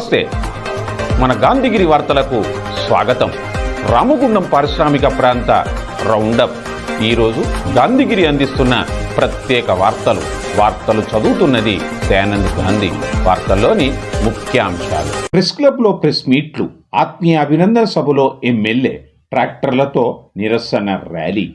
నమస్తే. మన గాంధీగిరి వార్తలకు స్వాగతం. రామగుండం పారిశ్రామిక ప్రాంత రౌండప్. ఈరోజు గాంధీగిరి అందిస్తున్న ప్రత్యేక వార్తలు. వార్తలు చదువుతున్నది దయానంద్ గాంధీ. వార్తల్లోని ముఖ్యాంశాలు. ప్రెస్ క్లబ్లో ప్రెస్ మీట్లు. ఆత్మీయ అభినందన సభలో ఎమ్మెల్యే ట్రాక్టర్లతో నిరసన ర్యాలీ.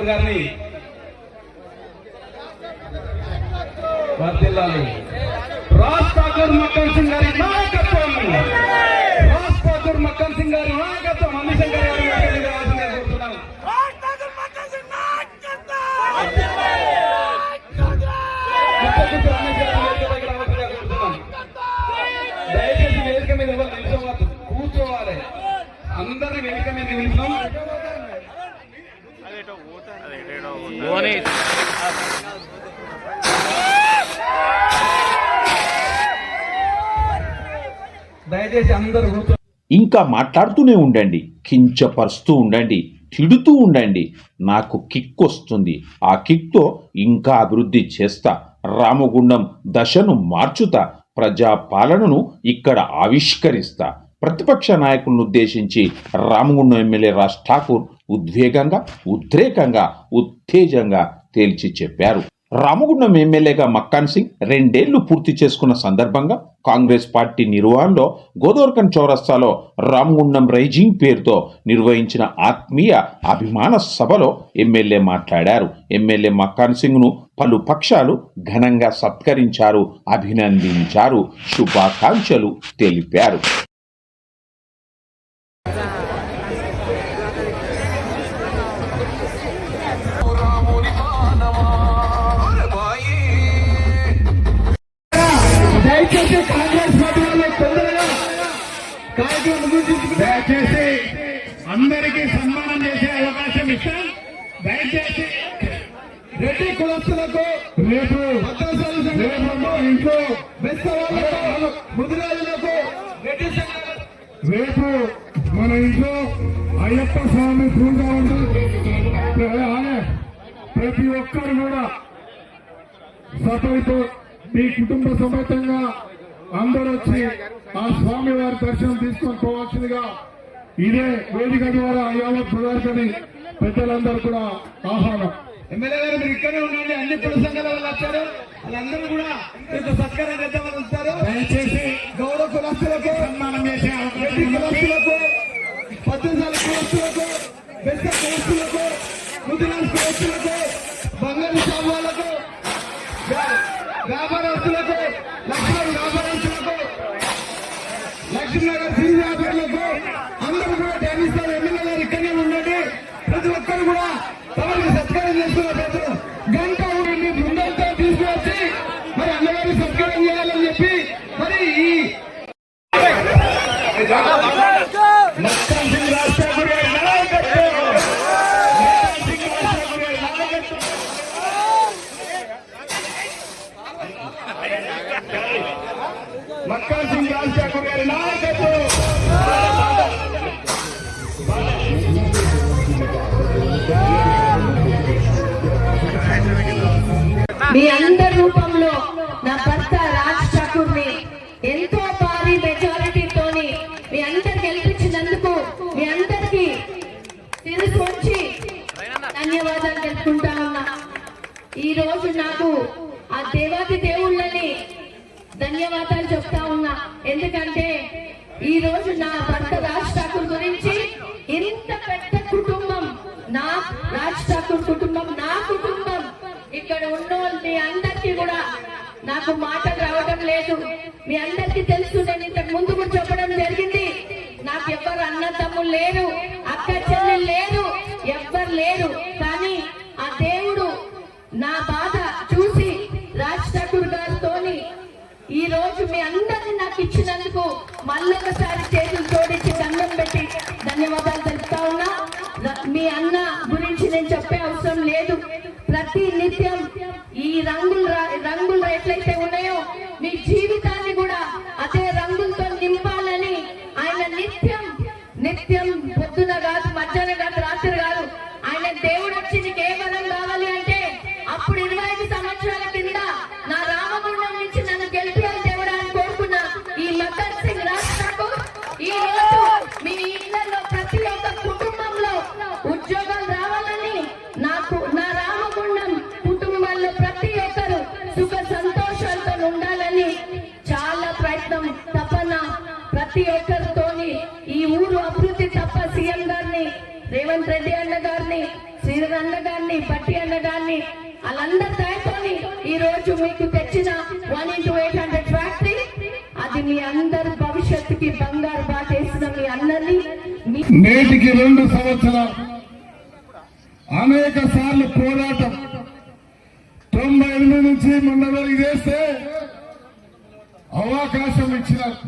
ఠాకూర్ గారిని వర్ధిల్లాలి. రాజ్ ఠాకూర్ మక్కన్ సింగ్ గారి నాయకత్వం. రాజ్ ఠాకూర్ మక్కన్ సింగ్ గారి నాయకత్వం. అమిశంకర్ గారి. దయచేసి వేదిక మీద కూర్చోవాలి. అందరినీ వేదిక మీద నిలుస్తున్నాం దయచేసి అందరూ కూర్చో ఇంకా మాట్లాడుతూనే ఉండండి కించపరుస్తూ ఉండండి తిడుతూ ఉండండి. నాకు కిక్ వస్తుంది. ఆ కిక్తో ఇంకా అభివృద్ధి చేస్తా. రామగుండం దశను మార్చుతా. ప్రజా పాలనను ఇక్కడ ఆవిష్కరిస్తా. ప్రతిపక్ష నాయకులను ఉద్దేశించి రామగుండం ఎమ్మెల్యే రాజ్ ఠాకూర్ ఉద్వేగంగా ఉద్రేకంగా ఉత్తేజంగా తేల్చి చెప్పారు. రామగుండం ఎమ్మెల్యేగా మక్కాన్ సింగ్ రెండేళ్ళు పూర్తి చేసుకున్న సందర్భంగా కాంగ్రెస్ పార్టీ నిర్వహణలో గోదోర్కన్ చౌరస్తాలో రామగుండం రైజింగ్ పేరుతో నిర్వహించిన ఆత్మీయ అభిమాన సభలో ఎమ్మెల్యే మాట్లాడారు. ఎమ్మెల్యే మక్కాన్ సింగ్ను పలు పక్షాలు ఘనంగా సత్కరించారు అభినందించారు శుభాకాంక్షలు తెలిపారు. దయచేసి కాంగ్రెస్ పార్టీ వాళ్ళు తొందరగా కార్యక్రమం దయచేసి అందరికీ సన్మానం చేసే అవకాశం ఇస్తాం. దయచేసి రెడ్డి కులస్తులకు రేపు ఇంట్లో ముదిరాజులకు రెడ్డి రేపు మన ఇంట్లో అయ్యప్ప స్వామి పూజ ఉంది. ప్రతి ఒక్కరు కూడా సభతో మీ కుటుంబ సమేతంగా అందరూ వచ్చి ఆ స్వామి వారి దర్శనం తీసుకొని పోవాల్సిందిగా ఇదే వేదిక ద్వారా యావత్ ప్రదర్శని పెద్దలందరూ కూడా ఆహ్వానం. ఎమ్మెల్యే గారు మీరు ఇక్కడే ఉండండి. అన్ని కుల సంఘాల వాళ్ళు వచ్చారు. వాళ్ళందరూ కూడా మీకు సత్కారం చేద్దామని వస్తారు దయచేసి గౌరవ కులస్తులకు సన్మానం చేసే రెడ్డి కులస్తులకు పద్దెనిమిది కులస్తులకు బెస్త కులస్తులకు ముదిరాజ్ కులస్తులకు బంగారు సామాన్లకు వ్యాపారస్తులకు లక్ష్మణ వ్యాపారస్తులకు లక్ష్మీనగర్ సిరి వ్యాపారులకు అందరూ కూడా ధ్యానిస్తారు ఎమ్మెల్యే గారు ఇక్కడనే ఉండండి. ప్రతి ఒక్కరు కూడా తమకి సత్కారం చేస్తున్న ప్రజలు గంట ఉండండి బృందంతో తీసుకువచ్చి మరి అన్నగారికి సత్కారం చేయాలని చెప్పి మరి ఈ నాకు మాటలు రావడం లేదు. మీ అందరికి తెలుసు నేను ఇంతకు ముందు కూడా చెప్పడం జరిగింది. నాకు ఎవ్వరు అన్న తమ్ముళ్ళు లేరు అక్క చెల్లి లేరు ఎవ్వరు లేరు. కానీ ఆ దేవుడు నా బాధ చూసి రాజ్ ఠాకూర్ గారితో ఈ రోజు మీ అందరిని నాకు ఇచ్చినందుకు మళ్ళొకసారి చేతులు తోడించి దండం పెట్టి ధన్యవాదాలు తెలుపుతా ఉన్నా. మీ అన్న గురించి నేను చెప్పే అవసరం లేదు. ప్రతి నిత్యం ఈ రంగులు ఎట్లయితే ప్రతి ఒక్కరితోని ఈ ఊరు అభివృద్ధి తప్ప సీఎం గారిని రేవంత్ రెడ్డి అన్న గారిని శ్రీరన్న గారిని పట్టి అన్న గారిని వాళ్ళందరి దయతోని ఈ రోజు మీకు తెచ్చిన one into eight hundred factory అది మీ అందరి భవిష్యత్తుకి బంగారు బాటేసిన మీ అన్నని నేటికి రెండు సంవత్సరాలు అనేక సార్లు పోరాటం తొంభై ఎనిమిది నుంచి మొన్న వరకు చేస్తే అవకాశం ఇచ్చినారు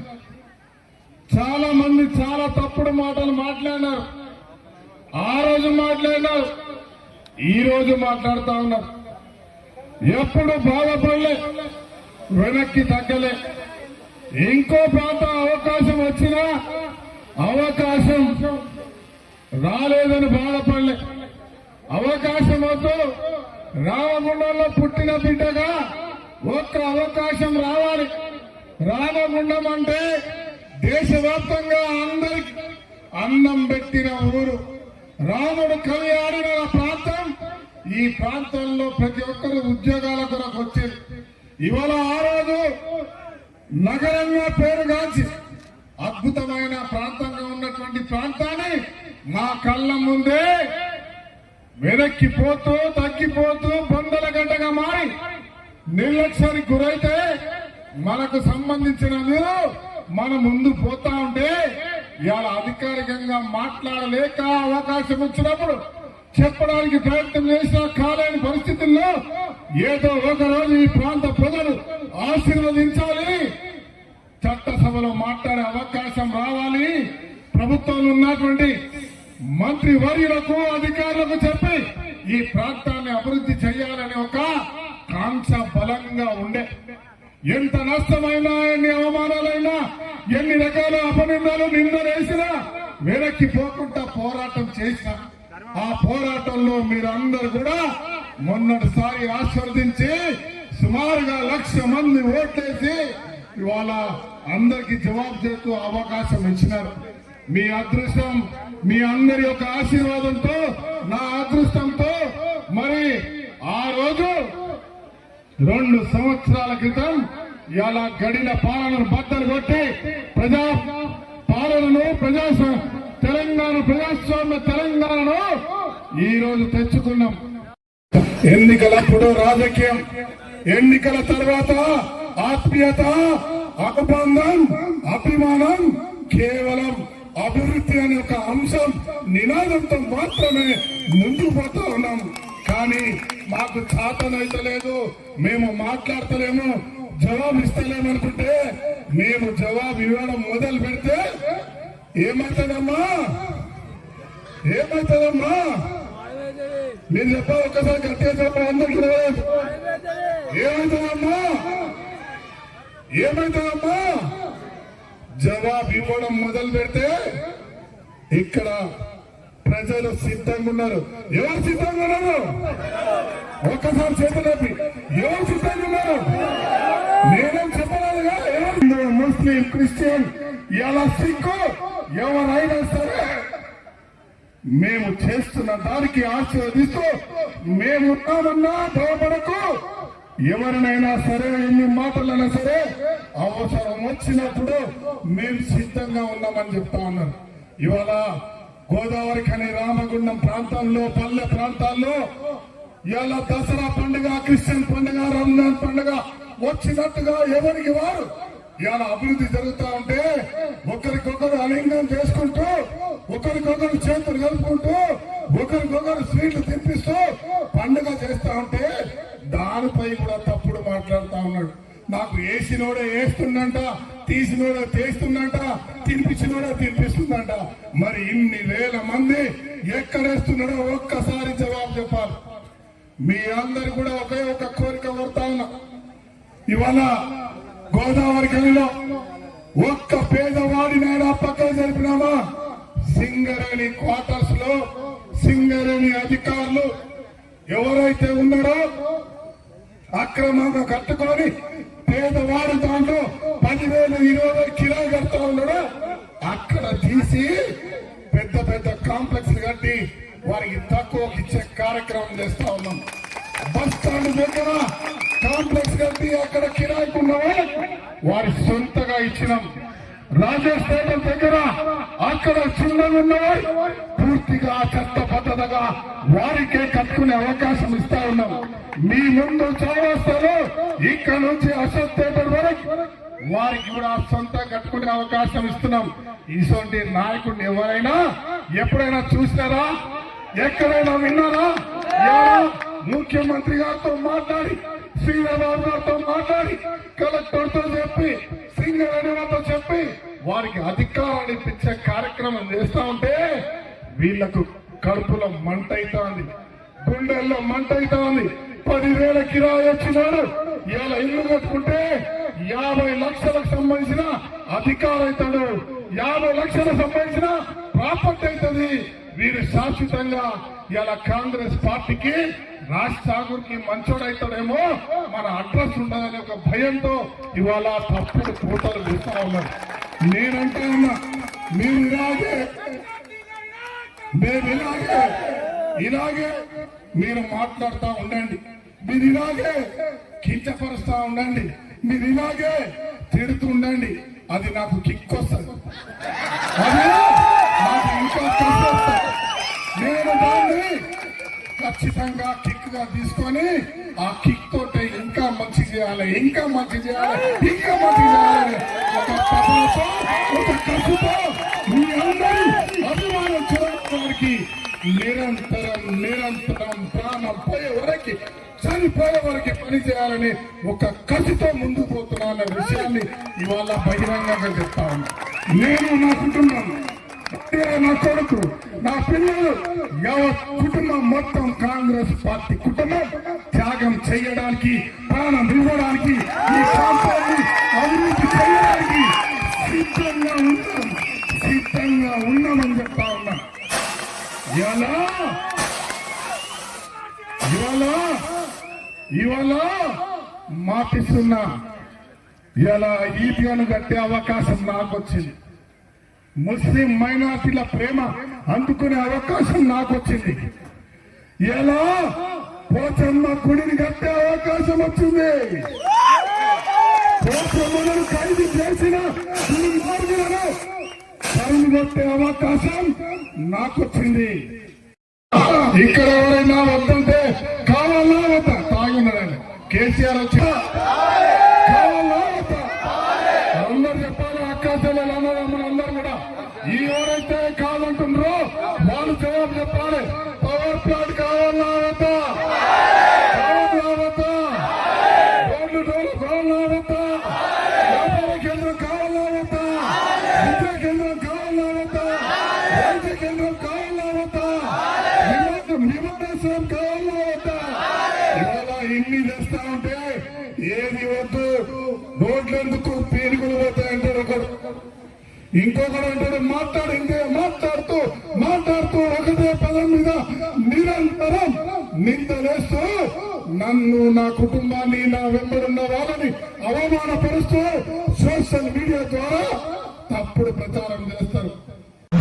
చాలా మంది చాలా తప్పుడు మాటలు మాట్లాడినారు. ఆ రోజు మాట్లాడినారు. ఈ రోజు మాట్లాడుతా ఉన్నారు. ఎప్పుడు బాధపడలే వెనక్కి తగ్గలే. ఇంకో ప్రాంత అవకాశం వచ్చినా అవకాశం రాలేదని బాధపడలే. అవకాశం వద్దు. రామగుండంలో పుట్టిన బిడ్డగా ఒక్క అవకాశం రావాలి. రామగుండం అంటే దేశవ్యాప్తంగా అందరికి అన్నం పెట్టిన ఊరు. రాముడు కలియాడిన ప్రాంతం ఈ ప్రాంతంలో ప్రతి ఒక్కరు ఉద్యోగాల కొరకు వచ్చేది ఇవాళ ఆ రోజు నగరంగా పేరుగాంచి అద్భుతమైన ప్రాంతంగా ఉన్నటువంటి ప్రాంతాన్ని మా కళ్ళ ముందే వెనక్కిపోతూ తగ్గిపోతూ బొందల గంటగా మారి నిర్లక్ష్యానికి గురైతే మనకు సంబంధించిన మీరు మన ముందు పోతా ఉంటే ఇవాళ అధికారికంగా మాట్లాడలేక అవకాశం వచ్చినప్పుడు చెప్పడానికి ప్రయత్నం చేసినా కాలేని పరిస్థితుల్లో ఏదో ఒక రోజు ఈ ప్రాంత ప్రజలు ఆశీర్వదించాలి. చట్టసభలో మాట్లాడే అవకాశం రావాలి. ప్రభుత్వంలో ఉన్నటువంటి మంత్రి వర్యులకు అధికారులకు చెప్పి ఈ ప్రాంతాన్ని అభివృద్ధి చేయాలని ఒక కాంక్ష బలంగా ఉండే ఎంత నష్టమైనా ఎన్ని అవమానాలైనా ఎన్ని రకాల అపనిందాలు నిందలేసినా వెనక్కి పోకుండా పోరాటం చేసిన ఆ పోరాటంలో మీరందరూ కూడా మొన్నటిసారి ఆశీర్వదించి సుమారుగా లక్ష మంది ఓట్లేసి ఇవాళ అందరికి జవాబు చేస్తూ అవకాశం ఇచ్చినారు. మీ అదృష్టం మీ అందరి యొక్క ఆశీర్వాదంతో నా అదృష్టంతో మరి ఆ రోజు రెండు సంవత్సరాల క్రితం ఇలా గడిన పాలనను బద్దలు కొట్టి ప్రజా పాలనను ప్రజాస్వామ్య తెలంగాణ ప్రజాస్వామ్య తెలంగాణను ఈ రోజు తెచ్చుకున్నాం. ఎన్నికలప్పుడు రాజకీయం ఎన్నికల తర్వాత ఆత్మీయత అపబంధం అభిమానం కేవలం అభివృద్ధి అనే ఒక అంశం నినాదంతో మాత్రమే ముందుకు పోతా ఉన్నాం. కానీ మాకు చాతనైతే లేదు మేము మాట్లాడతలేము జవాబు ఇస్తలేము అనుకుంటే మేము జవాబు ఇవ్వడం మొదలు పెడితే ఏమవుతుందమ్మా? ఏమవుతుందమ్మా? మీరు చెప్పాలి ఒక్కసారి గట్టిగా చెప్పాలి అందరికీ ఏమవుతుందమ్మా? ఏమవుతుందమ్మా? జవాబు ఇవ్వడం మొదలు పెడితే ఇక్కడ ప్రజలు సిద్ధంగా ఉన్నారు. ఎవరు సిద్ధంగా ఉన్నారు? ఒక్కసారి చేతులెత్తి ఎవరు సిద్ధంగా ఉన్నారు? నేనేం చెప్పలేదుగా. ఎవరు? హిందూ, ముస్లిం క్రిస్టియన్ ఎలా సిక్కు? ఎవరైనా సరే మేము చేస్తున్న దానికి ఆశీర్వదిస్తూ మేము ఉన్నామన్నా భయపడకు. ఎవరినైనా సరే ఎన్ని మాటలైనా సరే అవసరం వచ్చినప్పుడు మేము సిద్ధంగా ఉన్నామని చెప్తా ఉన్నారు. ఇవాళ గోదావరి ఖని రామగుండం ప్రాంతంలో పల్లె ప్రాంతాల్లో ఇవాళ దసరా పండుగ క్రిస్టియన్ పండుగ రంజాన్ పండుగ వచ్చినట్టుగా ఎవరికి వారు? ఇవాళ అభివృద్ధి జరుగుతా ఉంటే ఒకరికొకరు అలింగం చేసుకుంటూ ఒకరికొకరు చేతులు కలుపుకుంటూ ఒకరికొకరు స్వీట్లు తినిపిస్తూ పండుగ చేస్తా ఉంటే దానిపై కూడా తప్పుడు మాట్లాడుతూ ఉన్నాడు. నాకు వేసినోడే వేస్తుందంట తీసినోడే తీస్తుందంట తినిపించినోడే తినిపిస్తుందంట. మరి ఇన్ని వేల మంది ఎక్కడేస్తున్నాడో ఒక్కసారి జవాబు చెప్పాలి. మీ అందరు కూడా ఒకే ఒక కోరిక కోరుతా ఉన్నా. ఇవాళ గోదావరి గనిలో ఒక్క పేదవాడినైనా పక్కన జరిపినామా? సింగరేణి క్వార్టర్స్లో సింగరేణి అధికారులు ఎవరైతే ఉన్నారో అక్రమంగా కట్టుకొని పేదవాడు దాంట్లో పదివేలు ఇరవై కిరాయి కడతా ఉన్నాడు? అక్కడ తీసి పెద్ద పెద్ద కాంప్లెక్స్ కట్టి వారికి తక్కువకి ఇచ్చే కార్యక్రమం చేస్తా ఉన్నాం. బస్ స్టాండ్ దగ్గర కాంప్లెక్స్ కట్టి అక్కడ కిరాయికి వారి సొంతగా ఇచ్చినాం. రాజేష్ దగ్గర అక్కడ చిన్నలు ఉన్నవే పూర్తిగా చట్టబద్ధతగా వారికే కట్టుకునే అవకాశం ఇస్తా ఉన్నాం. మీ ముందు చౌరస్తాలో ఇక్కడ నుంచి అశోక్ థియేటర్ వరకు వారికి కూడా సొంత కట్టుకునే అవకాశం ఇస్తున్నాం. ఇటువంటి నాయకుడిని ఎవరైనా ఎప్పుడైనా చూసినారా? ఎక్కడైనా విన్నారా? ముఖ్యమంత్రి గారితో మాట్లాడి శ్రీరాబాబు గారితో మాట్లాడి కలెక్టర్తో చెప్పి సింగరేణితో చెప్పి వారికి అధికారాన్ని ఇప్పించే కార్యక్రమం చేస్తా ఉంటే వీళ్ళకు కడుపులో మంట అవుతోంది గుండెల్లో మంట అవుతోంది పదివేల కిరాయి వచ్చినాడు. ఇలా ఇల్లు కట్టుకుంటే యాభై లక్షలకు సంబంధించిన అధికారం అవుతాడు. యాభై లక్షలకు సంబంధించిన ప్రాపర్టీ అవుతుంది. వీరు శాశ్వతంగా ఇలా కాంగ్రెస్ పార్టీకి రాజ్ ఠాగూర్కి మంచోడైతాడేమో మన అడ్రస్ ఉండదనే ఒక భయంతో ఇవాళ తప్పుడు కూటలు చూస్తా ఉన్నారు. నేనంటే ఉన్నా మీరు ఇలాగే మేము ఇలాగే ఇలాగే మీరు మాట్లాడుతూ ఉండండి. మీరు ఇలాగే కించపరుస్తూ ఉండండి. మీరు ఇలాగే తిడుతూ ఉండండి. అది నాకు కిక్ వస్తుంది నాకు ఇంకా నేను దాన్ని ఖచ్చితంగా కిక్గా తీసుకొని ఆ కిక్ తోటి ఇంకా మంచి చేయాలి ఇంకా మంచి చేయాలి ఇంకా మంచి చేయాలి. ఒక పదలతో ఒక కసుతో మీ అందరూ అభిమాన చూడడానికి నిరంతరం నిరంతరం ప్రాణం పోయే వరకు చనిపోయే వరకు పని చేయాలని ఒక కసితో ముందు పోతున్నా అన్న విషయాన్ని ఇవాళ బహిరంగంగా చెప్తా ఉన్నా. నేను నా కుటుంబం నా కొడుకు. నా పిల్లలు యావత్ కుటుంబం మొత్తం కాంగ్రెస్ పార్టీ కుటుంబం. త్యాగం చేయడానికి ప్రాణం ఇవ్వడానికి ఈ ప్రాంతాన్ని అభివృద్ధి చేయడానికి సిద్ధంగా ఉన్నాం. సిద్ధంగా ఉన్నామని చెప్తా ఉన్నా. ఎలా ఇవాళ ఇవాళ మాటిస్తున్నా. ఇలా ఈపీఎను కట్టే అవకాశం నాకు వచ్చింది ముస్లిం మైనార్టీల ప్రేమ అందుకునే అవకాశం నాకు వచ్చింది ఎలా? పోచమ్మ గుడిని కట్టే అవకాశం వచ్చింది. పోచమ్మను ఖైదు చేసిన దుర్మార్గులను కొట్టే అవకాశం నాకు వచ్చింది ఇక్కడ ఎవరైనా వద్దంటే కావాలా వద్దా? తాగున్నాడని కేసీఆర్ వచ్చా కావాలా వద్దా అందరు చెప్పాలి అక్కాచెల్లెలు అన్నదమ్ములు అందరూ కూడా ఈ ఎవరైతే కాదంటున్నారో వాళ్ళు జవాబు చెప్పాలి పవర్ ప్లాంట్ కావాలా వద్దా కావాలా వద్దా రోడ్లు డోర్లు కావాలా వద్దా వ్యాపార కేంద్రం కావాలా వద్దా విద్యా కేంద్రం కావాలా వద్దా వైద్య కేంద్రం కావాలా వద్దా విమానం విమానాశ్రయం వద్దా ఇవాళ ఇన్ని చేస్తా ఉంటే ఏది వద్దు. రోడ్లు ఎందుకు పోతాయంటాడు ఒకడు. ఇంకొకడు అంటాడు మాట్లాడు ఇంకే మాట్లాడుతూ మాట్లాడుతూ ఒకటే పదం మీద నిరంతరం నిందలేస్తూ నన్ను నా కుటుంబాన్ని నా వెంబడున్న వాళ్ళని అవమానపరుస్తూ సోషల్ మీడియా ద్వారా తప్పుడు ప్రచారం చేస్తారు.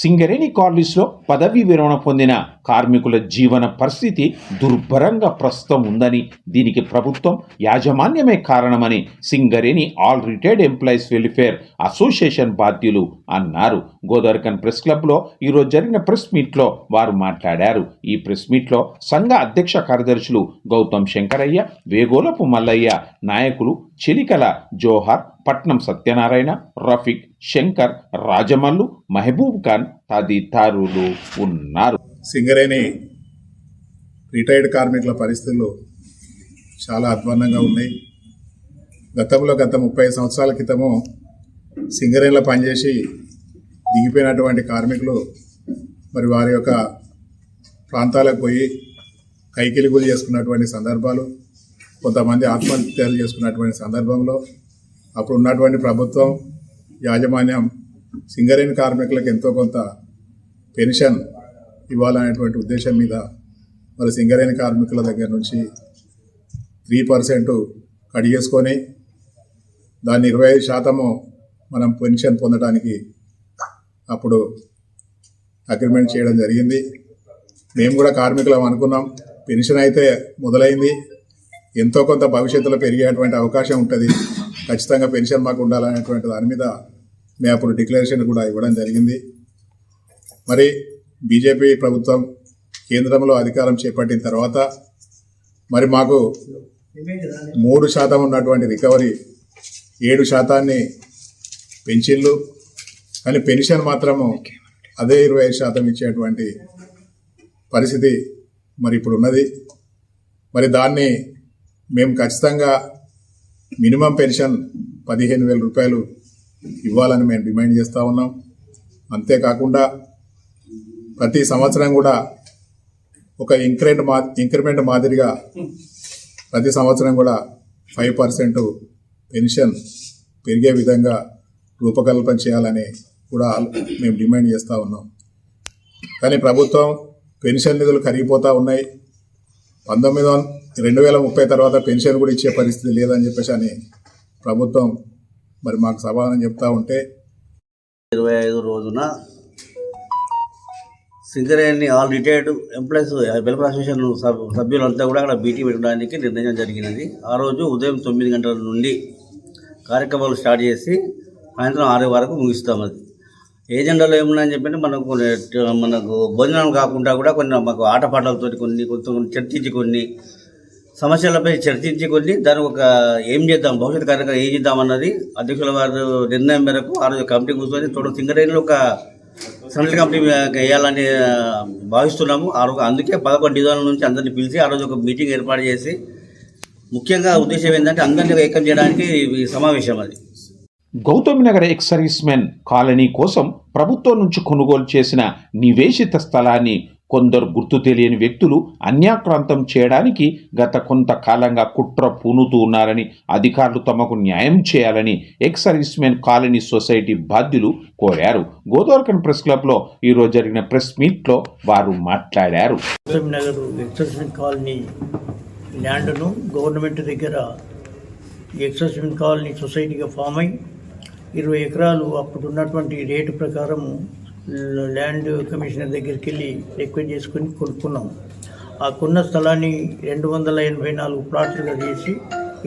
Singareni కాలేజీలో పదవీ విరమణ పొందిన కార్మికుల జీవన పరిస్థితి దుర్భరంగా ప్రస్తుతం ఉందని దీనికి ప్రభుత్వం యాజమాన్యమే కారణమని Singareni all retired employees welfare association బాధ్యులు అన్నారు. గోదావరికన్ ప్రెస్ క్లబ్లో ఈరోజు జరిగిన ప్రెస్ మీట్లో వారు మాట్లాడారు. ఈ ప్రెస్ మీట్లో సంఘ అధ్యక్ష కార్యదర్శులు గౌతమ్ శంకరయ్య వేగోలపు మల్లయ్య నాయకులు చెలికల జోహార్ పట్నం సత్యనారాయణ రఫీక్ శంకర్ రాజమల్లు మహబూబ్ ఖాన్ తదితరులు ఉన్నారు. సింగరేణి రిటైర్డ్ కార్మికుల పరిస్థితులు చాలా అధ్వాన్నంగా ఉన్నాయి. గతంలో గత ముప్పై సంవత్సరాల క్రితము సింగరేణిలో పనిచేసి దిగిపోయినటువంటి కార్మికులు మరి వారి యొక్క ప్రాంతాలకు పోయి కైకిలిగులు చేసుకున్నటువంటి సందర్భాలు కొంతమంది ఆత్మహత్యలు చేసుకున్నటువంటి సందర్భంలో అప్పుడు ఉన్నటువంటి ప్రభుత్వం యాజమాన్యం సింగరేణి కార్మికులకు ఎంతో కొంత పెన్షన్ ఇవ్వాలనేటువంటి ఉద్దేశం మీద మరి సింగరేణి కార్మికుల దగ్గర నుంచి త్రీ పర్సెంట్ కట్ చేసుకొని దాన్ని ఇరవై ఐదు శాతము మనం పెన్షన్ పొందడానికి అప్పుడు అగ్రిమెంట్ చేయడం జరిగింది. మేము కూడా కార్మికులం అనుకున్నాం. పెన్షన్ అయితే మొదలైంది. ఎంతో కొంత భవిష్యత్తులో పెరిగేటువంటి అవకాశం ఉంటుంది. ఖచ్చితంగా పెన్షన్ మాకు ఉండాలనేటువంటి దాని మీద మేము అప్పుడు డిక్లరేషన్ కూడా ఇవ్వడం జరిగింది. మరి బీజేపీ ప్రభుత్వం కేంద్రంలో అధికారం చేపట్టిన తర్వాత మరి మాకు మూడు శాతం ఉన్నటువంటి రికవరీ ఏడు శాతాన్ని పెన్షన్లు కానీ పెన్షన్ మాత్రము అదే ఇరవై ఐదు శాతం ఇచ్చేటువంటి పరిస్థితి మరి ఇప్పుడు ఉన్నది. మరి దాన్ని మేము ఖచ్చితంగా మినిమం పెన్షన్ పదిహేను వేల రూపాయలు ఇవ్వాలని మేము డిమాండ్ చేస్తూ ఉన్నాం. అంతేకాకుండా ప్రతి సంవత్సరం కూడా ఒక ఇంక్రిమెంట్ మా ఇంక్రిమెంట్ మాదిరిగా ప్రతి సంవత్సరం కూడా ఫైవ్ పర్సెంట్ పెన్షన్ పెరిగే విధంగా రూపకల్పన చేయాలని కూడా మేము డిమాండ్ చేస్తూ ఉన్నాం. కానీ ప్రభుత్వం పెన్షన్ నిధులు కరిగిపోతూ ఉన్నాయి. పంతొమ్మిది వం- రెండు వేల ముప్పై తర్వాత పెన్షన్ కూడా ఇచ్చే పరిస్థితి లేదని చెప్పేసి అని ప్రభుత్వం మరి మాకు సమాధానం చెప్తా ఉంటే ఇరవై ఐదు రోజున Singareni all retired employees welfare association సభ్ సభ్యులంతా కూడా అక్కడ బీటీ పెట్టడానికి నిర్ణయం జరిగినది. ఆ రోజు ఉదయం తొమ్మిది గంటల నుండి కార్యక్రమాలు స్టార్ట్ చేసి సాయంత్రం ఆరు వరకు ముగిస్తాం అది. ఏజెండాలో ఏమున్నాయని చెప్పంటే మనకు కొన్ని మనకు భోజనం కాకుండా కూడా కొన్ని మాకు ఆటపాటలతో కొన్ని కొంచెం చర్చించి కొన్ని సమస్యలపై చర్చించి కొన్ని దాని ఒక ఏం చేద్దాం భవిష్యత్ కార్యక్రమం ఏం చేద్దాం అన్నది అధ్యక్షుల వారి నిర్ణయం మేరకు ఆ రోజు కమిటీ కూర్చొని తోడు సింగరేణిలో ఒక సెంట్రల్ కంపెనీ వేయాలని భావిస్తున్నాము. ఆ రోజు అందుకే పదకొండు డిజైన్ల నుంచి అందరిని పిలిచి ఆ రోజు ఒక మీటింగ్ ఏర్పాటు చేసి ముఖ్యంగా ఉద్దేశం ఏంటంటే అందరినీ ఏకం చేయడానికి ఈ సమావేశం అది. Gautam Nagar ex men colony కోసం ప్రభుత్వం నుంచి కొనుగోలు చేసిన నివేశిత స్థలాన్ని కొందరు గుర్తు తెలియని వ్యక్తులు అన్యాక్రాంతం చేయడానికి గత కొంతకాలంగా కుట్ర పూనుతూ ఉన్నారని అధికారులు తమకు న్యాయం చేయాలని ex service men colony society బాధ్యులు కోరారు. గోదావరికన్ ప్రెస్ క్లబ్లో ఈరోజు జరిగిన ప్రెస్ మీట్లో వారు మాట్లాడారు. కాలనీ ల్యాండ్ను గవర్నమెంట్ దగ్గర ఈ కాలనీ సొసైటీగా ఫామ్ అయి ఇరవై ఎకరాలు అప్పుడు ఉన్నటువంటి రేటు ప్రకారము ల్యాండ్ కమిషనర్ దగ్గరికి వెళ్ళి రిక్వెస్ట్ చేసుకుని కొనుక్కున్నాం. ఆ కొన్న స్థలాన్ని రెండు వందల ఎనభై నాలుగు ప్లాట్లుగా చేసి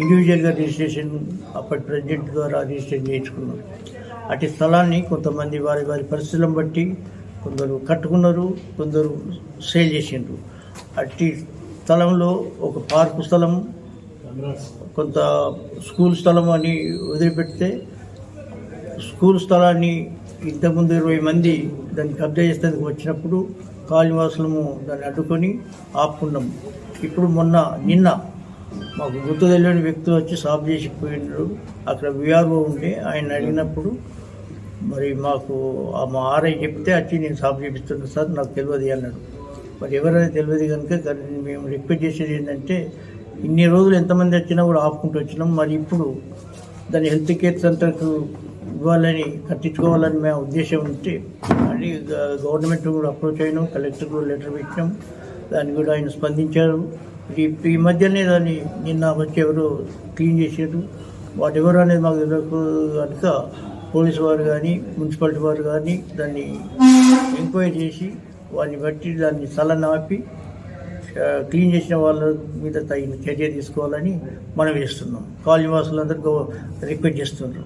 ఇండివిజువల్గా రిజిస్ట్రేషన్ అప్పటి ప్రెసిడెంట్ ద్వారా రిజిస్ట్రేషన్ చేయించుకున్నాం. అటు స్థలాన్ని కొంతమంది వారి వారి పరిస్థితులను బట్టి కొందరు కట్టుకున్నారు కొందరు సేల్ చేసిండ్రు. అట్టి స్థలంలో ఒక పార్కు స్థలం కొంత స్కూల్ స్థలం అని వదిలిపెడితే స్కూల్ స్థలాన్ని ఇంతకుముందు ఇరవై మంది దాన్ని కబ్జా చేసేందుకు వచ్చినప్పుడు కాలనివాసులము దాన్ని అడ్డుకొని ఆపుకున్నాం. ఇప్పుడు మొన్న నిన్న మాకు గుర్తు తెలియని వ్యక్తులు వచ్చి సాఫ్ చేసి పోయినారు. అక్కడ విఆర్ఓ ఉండే ఆయన అడిగినప్పుడు మరి మాకు మా ఆర్ఐ చెప్తే వచ్చి నేను సాఫ్ చేపిస్తున్నాను సార్ నాకు తెలియదు అన్నాడు. మరి ఎవరైనా తెలియదు కనుక మేము రిక్వెస్ట్ చేసేది ఏంటంటే ఇన్ని రోజులు ఎంతమంది వచ్చినా కూడా ఆపుకుంటూ వచ్చినాం. మరి ఇప్పుడు దాన్ని హెల్త్ కేర్ సెంటర్కు ఇవ్వాలని కట్టించుకోవాలని మేము ఉద్దేశం ఉంటే మళ్ళీ గవర్నమెంట్ కూడా అప్రోచ్ అయినాం కలెక్టర్ కూడా లెటర్ పెట్టాం. దాన్ని కూడా ఆయన స్పందించారు. ఈ ఈ మధ్యనే దాన్ని నిన్న వచ్చి ఎవరు క్లీన్ చేసారు వాటి ఎవరు అనేది మాకు తెలియదు. కనుక పోలీసు వారు కానీ మున్సిపాలిటీ వారు కానీ దాన్ని ఎంక్వైరీ చేసి వారిని బట్టి దాన్ని చల్లనాపి ఆపి క్లీన్ చేసిన వాళ్ళ మీద తగిన చర్య తీసుకోవాలని మనం చేస్తున్నాం. కాలనీ వాసులందరూ రిక్వెస్ట్ చేస్తున్నారు.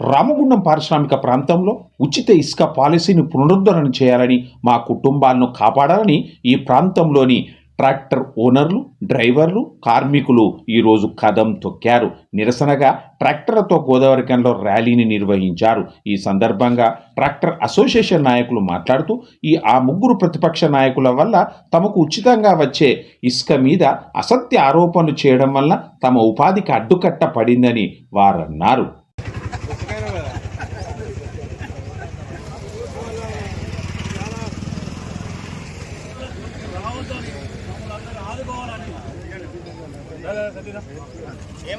Ramagundam పారిశ్రామిక ప్రాంతంలో ఉచిత ఇసుక పాలసీని పునరుద్ధరణ చేయాలని మా కుటుంబాలను కాపాడాలని ఈ ప్రాంతంలోని ట్రాక్టర్ ఓనర్లు డ్రైవర్లు కార్మికులు ఈరోజు కదం తొక్కారు. నిరసనగా ట్రాక్టర్లతో గోదావరికంలో ర్యాలీని నిర్వహించారు. ఈ సందర్భంగా ట్రాక్టర్ అసోసియేషన్ నాయకులు మాట్లాడుతూ ఈ ఆ ముగ్గురు ప్రతిపక్ష నాయకుల వల్ల తమకు ఉచితంగా వచ్చే ఇసుక మీద అసత్య ఆరోపణలు చేయడం వల్ల తమ ఉపాధికి అడ్డుకట్ట పడిందని వారన్నారు.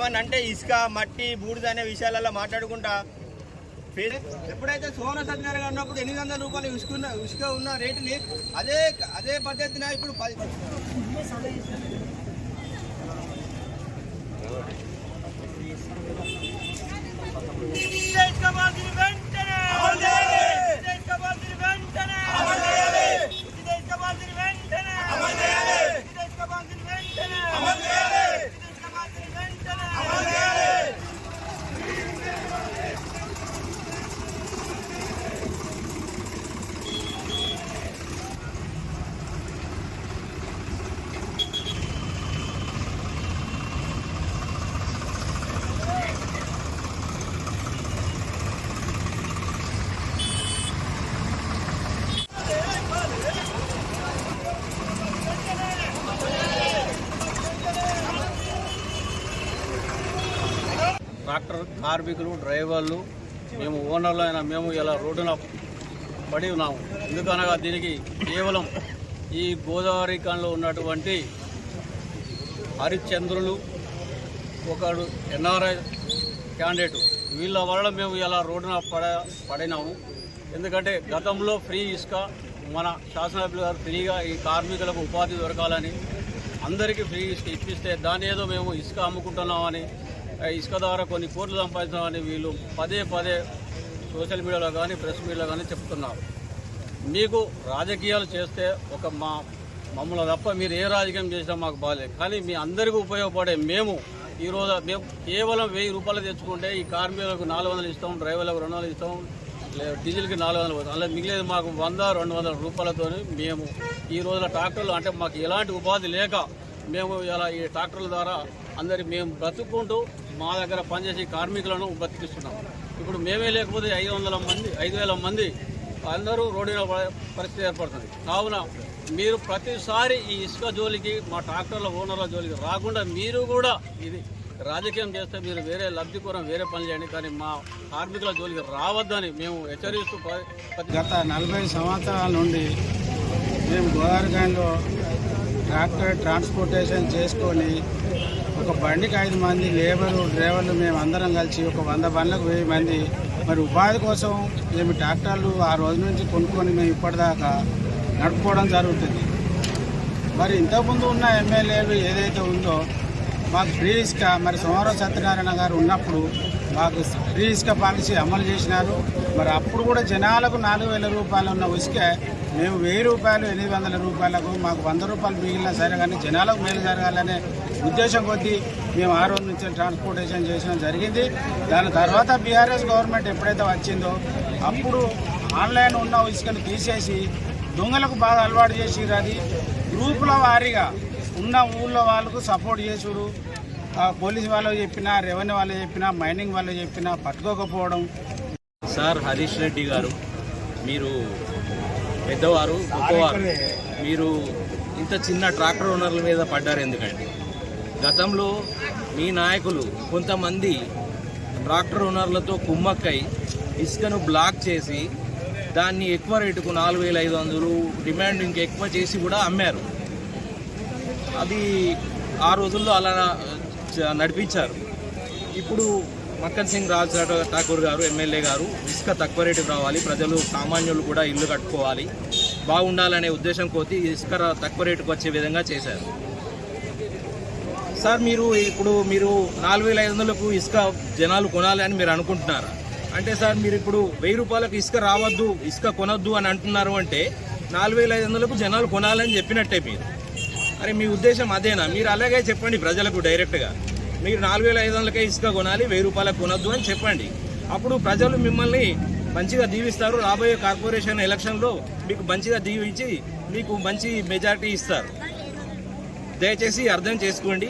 ఏమన్నంటే ఇసుక మట్టి బూడిద అనే విషయాలలో మాట్లాడుకుంటా ఎప్పుడైతే సోన సత్యనారాయణ గారు ఉన్నప్పుడు ఎనిమిది వందల రూపాయలు ఇసుక ఉన్న ఇసుక ఉన్న రేటుని అదే అదే పద్ధతిన ఇప్పుడు పది వెంటనే! ఇసుక బాధ్యులు వెంటనే! ఇసుక బాధ్యులు వెంటనే! ఇసుక బాధ్యులు వెంటనే! ఇసుక బాధ్యులు వెంటనే! ట్రాక్టర్ కార్మికులు డ్రైవర్లు మేము ఓనర్లు అయినా మేము ఇలా రోడ్డున పడి ఉన్నాము. ఎందుకనగా దీనికి కేవలం ఈ గోదావరి కాలంలో ఉన్నటువంటి హరిశ్చంద్రులు ఒకడు ఎన్ఆర్ఐ క్యాండిడేట్. వీళ్ళ వల్ల మేము ఇలా రోడ్డున పడ పడినాము. ఎందుకంటే గతంలో ఫ్రీ ఇసుక మన శాసనసభ్యులు గారు ఫ్రీగా ఈ కార్మికులకు ఉపాధి దొరకాలని అందరికీ ఫ్రీ ఇసుక ఇప్పిస్తే దాని ఏదో మేము ఇసుక అమ్ముకుంటున్నామని ఇసుక ద్వారా కొన్ని కోట్లు సంపాదించామని వీళ్ళు పదే పదే సోషల్ మీడియాలో కానీ ప్రెస్ మీడియాలో కానీ చెప్తున్నారు. మీకు రాజకీయాలు చేస్తే ఒక మా మమ్మల్ని తప్ప మీరు ఏ రాజకీయం చేసినా మాకు బాగాలేదు కానీ మీ అందరికీ ఉపయోగపడే మేము ఈరోజు మేము కేవలం వెయ్యి రూపాయలు తెచ్చుకుంటే ఈ కార్మికులకు నాలుగు వందలు ఇస్తాం డ్రైవర్లకు రెండు వందలు ఇస్తాం లేదు డీజిల్కి నాలుగు వందలు పోతాం. అలా మిగిలేదు మాకు వంద రెండు వందల రూపాయలతో మేము ఈ రోజుల ట్రాక్టర్లు. అంటే మాకు ఎలాంటి ఉపాధి లేక మేము ఇలా ఈ ట్రాక్టర్ల ద్వారా అందరి మేము బ్రతుక్కుంటూ మా దగ్గర పనిచేసే కార్మికులను బతికిస్తున్నాం ఇప్పుడు మేమే లేకపోతే ఐదు వందల మంది ఐదు వేల మంది అందరూ రోడ్డు పరిస్థితి ఏర్పడుతుంది. కావున మీరు ప్రతిసారి ఈ ఇసుక జోలికి మా ట్రాక్టర్ల ఓనర్ల జోలికి రాకుండా మీరు కూడా ఇది రాజకీయం చేస్తే మీరు వేరే లబ్ధి కోరం వేరే పని చేయండి. కానీ మా కార్మికుల జోలికి రావద్దని మేము హెచ్చరిస్తూ గత నలభై సంవత్సరాల నుండి మేము గోదావరికాయలో ట్రాక్టర్ ట్రాన్స్పోర్టేషన్ చేసుకొని ఒక బండికి ఐదు మంది లేబరు డ్రైవర్లు మేము అందరం కలిసి ఒక వంద బండ్లకు వెయ్యి మంది. మరి ఉపాధి కోసం మేము ట్రాక్టర్లు ఆ రోజు నుంచి కొనుక్కొని మేము ఇప్పటిదాకా నడుపుకోవడం జరుగుతుంది. మరి ఇంతకుముందు ఉన్న ఎమ్మెల్యేలు ఏదైతే ఉందో మాకు ఫ్రీ ఇసుక మరి సోమవారం సత్యనారాయణ గారు ఉన్నప్పుడు మాకు ఫ్రీ ఇసుక పాలసీ అమలు చేసినారు. మరి అప్పుడు కూడా జనాలకు నాలుగు వేల రూపాయలు ఉన్న ఇసుక మేము వెయ్యి రూపాయలు ఎనిమిది వందల రూపాయలకు మాకు వంద రూపాయలు మిగిలినా సరే కానీ జనాలకు మేలు జరగాలనే ఉద్దేశం కొద్దీ మేము ఆ రోజు నుంచి ట్రాన్స్పోర్టేషన్ చేయడం జరిగింది. దాని తర్వాత బీఆర్ఎస్ గవర్నమెంట్ ఎప్పుడైతే వచ్చిందో అప్పుడు ఆన్లైన్ ఉన్న ఇసుకను తీసేసి దొంగలకు బాగా అలవాటు చేసిర్రు అది. గ్రూపుల వారీగా ఉన్న ఊళ్ళో వాళ్ళకు సపోర్ట్ చేసుడు ఆ, పోలీస్ వాళ్ళకి చెప్పినా రెవెన్యూ వాళ్ళకి చెప్పినా మైనింగ్ వాళ్ళకి చెప్పినా పట్టుకోకపోవడం. సార్ హరీష్ రెడ్డి గారు మీరు పెద్దవారు గొప్పవారు. మీరు ఇంత చిన్న ట్రాక్టర్ ఓనర్ల మీద పడ్డారు ఎందుకండి? గతంలో మీ నాయకులు కొంతమంది ట్రాక్టర్ ఓనర్లతో కుమ్మక్కై ఇసుకను బ్లాక్ చేసి దాన్ని ఎక్కువ రేటుకు నాలుగు వేల ఐదు వందలు డిమాండ్ ఇంకా ఎక్కువ చేసి కూడా అమ్మారు. అది ఆ రోజుల్లో అలా నడిపించారు. ఇప్పుడు మక్కన్ సింగ్ రాజ్ ఠాకూర్ గారు ఎమ్మెల్యే గారు ఇసుక తక్కువ రేటుకు రావాలి ప్రజలు సామాన్యులు కూడా ఇల్లు కట్టుకోవాలి బాగుండాలనే ఉద్దేశం కోతి ఇసుక తక్కువ రేటుకు వచ్చే విధంగా చేశారు. సార్ మీరు ఇప్పుడు మీరు నాలుగు వేల ఐదు వందలకు ఇసుక జనాలు కొనాలి అని మీరు అనుకుంటున్నారా? అంటే సార్ మీరు ఇప్పుడు వెయ్యి రూపాయలకు ఇసుక రావద్దు ఇసుక కొనొద్దు అని అంటున్నారు అంటే నాలుగు వేల ఐదు వందలకు జనాలు కొనాలని చెప్పినట్టే మీరు. అరే మీ ఉద్దేశం అదేనా? మీరు అలాగే చెప్పండి ప్రజలకు డైరెక్ట్గా. మీరు నాలుగు వేల ఐదు వందలకే ఇసుక కొనాలి వెయ్యి రూపాయలకు కొనొద్దు అని చెప్పండి. అప్పుడు ప్రజలు మిమ్మల్ని మంచిగా దీవిస్తారు. రాబోయే కార్పొరేషన్ ఎలక్షన్లో మీకు మంచిగా దీవించి మీకు మంచి మెజారిటీ ఇస్తారు. దయచేసి అర్థం చేసుకోండి.